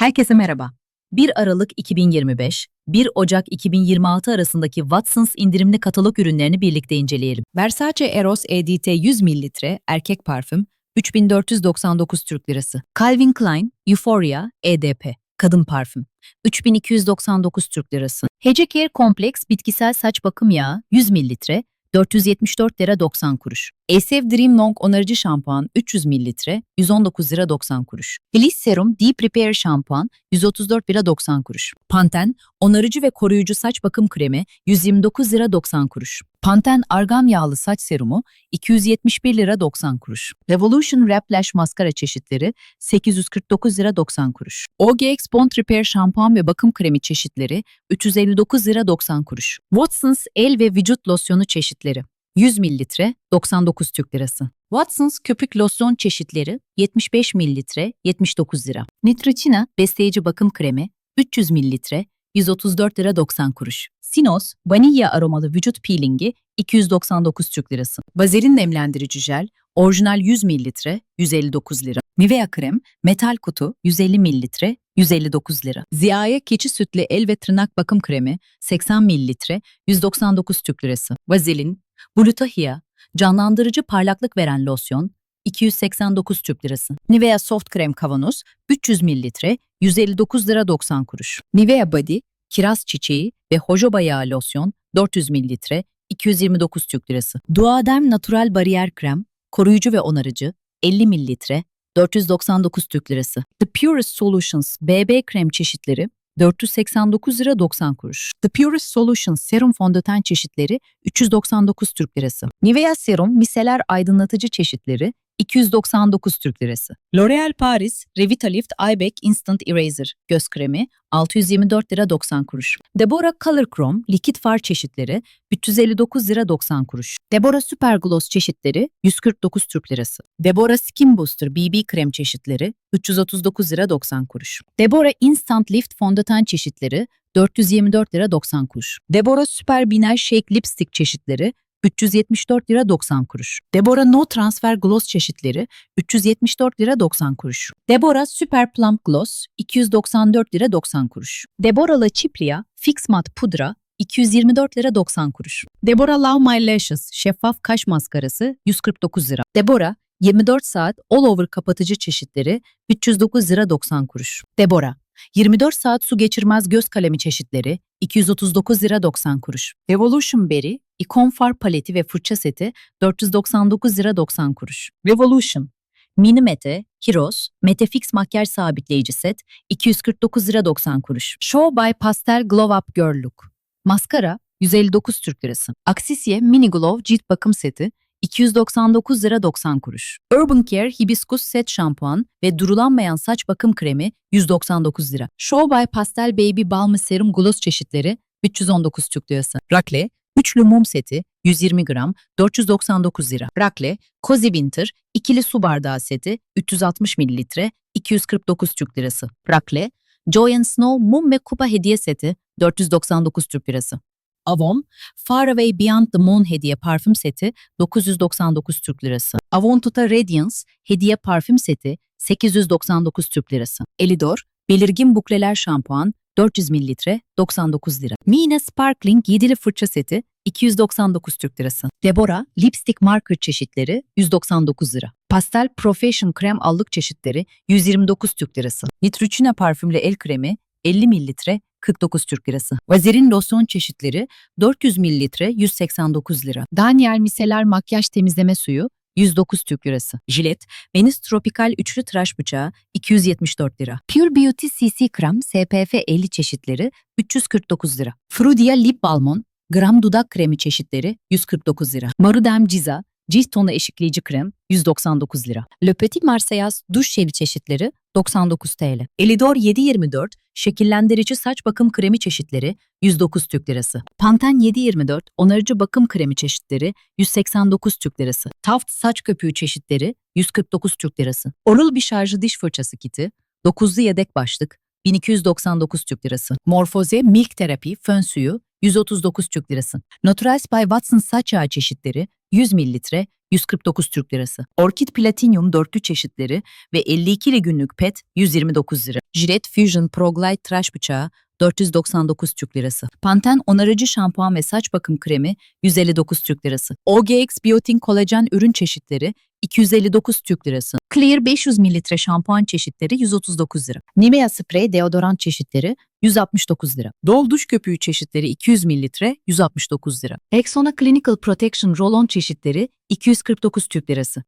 Herkese merhaba. 1 Aralık 2025, 1 Ocak 2026 arasındaki Watsons indirimli katalog ürünlerini birlikte inceleyelim. Versace Eros EDT 100 ml erkek parfüm 3499 Türk Lirası. Calvin Klein Euphoria EDP kadın parfüm 3299 Türk Lirası. Hece Care Kompleks bitkisel saç bakım yağı 100 ml 474 lira 90 kuruş. Asev Dream Long onarıcı şampuan 300 ml 119 lira 90 kuruş. Bliss Serum Deep Repair şampuan 134 lira 90 kuruş. Panten onarıcı ve koruyucu saç bakım kremi 129 lira 90 kuruş. Panten argan yağlı saç serumu 271 lira 90 kuruş. Revolution Wrap Lash maskara çeşitleri 849 lira 90 kuruş. OGX Bond Repair şampuan ve bakım kremi çeşitleri 359 lira 90 kuruş. Watsons el ve vücut losyonu çeşitleri 100 mililitre 99 Türk Lirası. Watsons köpük losyon çeşitleri 75 mililitre 79 lira. Neutrogena besleyici bakım kremi 300 mililitre 134 lira 90 kuruş. Sinos vanilya aromalı vücut peelingi 299 Türk Lirası. Vazelin nemlendirici jel orijinal 100 mililitre 159 lira. Nivea krem metal kutu 150 mililitre 159 lira. Ziyaye keçi sütlü el ve tırnak bakım kremi 80 mililitre 199 Türk Lirası. Vazelin Glutathione canlandırıcı parlaklık veren losyon 289 Türk Lirası. Nivea Soft Krem kavanoz 300 mililitre 159 lira 90 kuruş. Nivea Body kiraz çiçeği ve jojoba yağı losyon 400 mililitre 229 Türk Lirası. Duaderm Natural Bariyer Krem koruyucu ve onarıcı 50 mililitre 499 Türk Lirası. The Purest Solutions BB krem çeşitleri 489 lira 90 kuruş. The Purest Solutions serum fondöten çeşitleri 399 Türk Lirası. Nivea serum miseler aydınlatıcı çeşitleri 299 Türk Lirası. L'Oréal Paris Revitalift Eye Instant Eraser göz kremi 624 lira 90 kuruş. Deborah Color Chrome likit far çeşitleri 359 lira 90 kuruş. Deborah Super Gloss çeşitleri 149 Türk Lirası. Deborah Skin Booster BB krem çeşitleri 339 lira 90 kuruş. Deborah Instant Lift fondöten çeşitleri 424 lira 90 kuruş. Deborah Super Biner Shake Lipstick çeşitleri 374 lira 90 kuruş. Deborah No Transfer Gloss çeşitleri 374 lira 90 kuruş. Deborah Super Plump Gloss 294 lira 90 kuruş. Deborah La Cipria Fix Matte Pudra 224 lira 90 kuruş. Deborah Love My Lashes şeffaf kaş maskarası 149 lira. Deborah 24 saat all over kapatıcı çeşitleri 309 lira 90 kuruş. Deborah 24 saat su geçirmez göz kalemi çeşitleri 239 lira 90 kuruş. Revolution Berry, ikon far paleti ve fırça seti 499 lira 90 kuruş. Revolution Mini Mete, Kiros, Mete Fix makyaj sabitleyici set 249 lira 90 kuruş. Show by Pastel Glow Up Girl Look. Maskara 159 Türk Lirası. Aksisye Mini Glow cilt bakım seti 299 lira 90 kuruş. Urban Care Hibiscus Set Şampuan ve durulanmayan saç bakım kremi 199 lira. Show by Pastel Baby Balm Serum Gloss çeşitleri 319 Türk Lirası. Rakle Üçlü mum seti 120 gram 499 lira. Rakle, Cozy Winter ikili su bardağı seti 360 mililitre 249 Türk Lirası. Rakle, Joy and Snow mum ve kupa hediye seti 499 Türk Lirası. Avon, Far Away Beyond the Moon hediye parfüm seti 999 Türk Lirası. Avon Tuta Radiance hediye parfüm seti 899 Türk Lirası. Elidor, belirgin bukleler şampuan 400 mililitre 99 lira. Mine Sparkling yedili fırça seti 299 Türk Lirası. Deborah lipstick marker çeşitleri 199 lira. Pastel Profession krem allık çeşitleri 129 Türk Lirası. Neutrogena parfümlü el kremi 50 mililitre 49 Türk Lirası. Vazelin losyon çeşitleri 400 mililitre 189 lira. Daniel miseler makyaj temizleme suyu 109 Türk Lirası. Jilet, Venice Tropikal üçlü tıraş bıçağı 274 lira. Pure Beauty CC krem SPF 50 çeşitleri 349 lira. Frudia Lip Balmon gram dudak kremi çeşitleri 149 lira. Marudem Ciza cilt tonu eşikleyici krem 199 lira. Le Petit Marseillas duş jeli çeşitleri 99 TL. Elidor 724 şekillendirici saç bakım kremi çeşitleri 109 Türk Lirası. Panten 724 onarıcı bakım kremi çeşitleri 189 Türk Lirası. Taft saç köpüğü çeşitleri 149 Türk Lirası. Oral bir şarjı diş fırçası kiti 9'lu yedek başlık 1299 Türk Lirası. Morfoze Milk Terapi fön suyu 139 Türk Lirası. Naturals by Watson saç yağı çeşitleri 100 mililitre 149 Türk Lirası. Orchid Platinum dörtlü çeşitleri ve 52 günlük pet 129 lira. Gillette Fusion Pro Glide tıraş bıçağı 499 Türk Lirası. Panten onarıcı şampuan ve saç bakım kremi 159 Türk Lirası. OGX Biotin kolajen ürün çeşitleri 259 Türk Lirası. Clear 500 mililitre şampuan çeşitleri 139 lira. Nivea sprey deodorant çeşitleri 169 lira. Dol duş köpüğü çeşitleri 200 mililitre 169 lira. Rexona Clinical Protection Roll-On çeşitleri 249 Türk Lirası.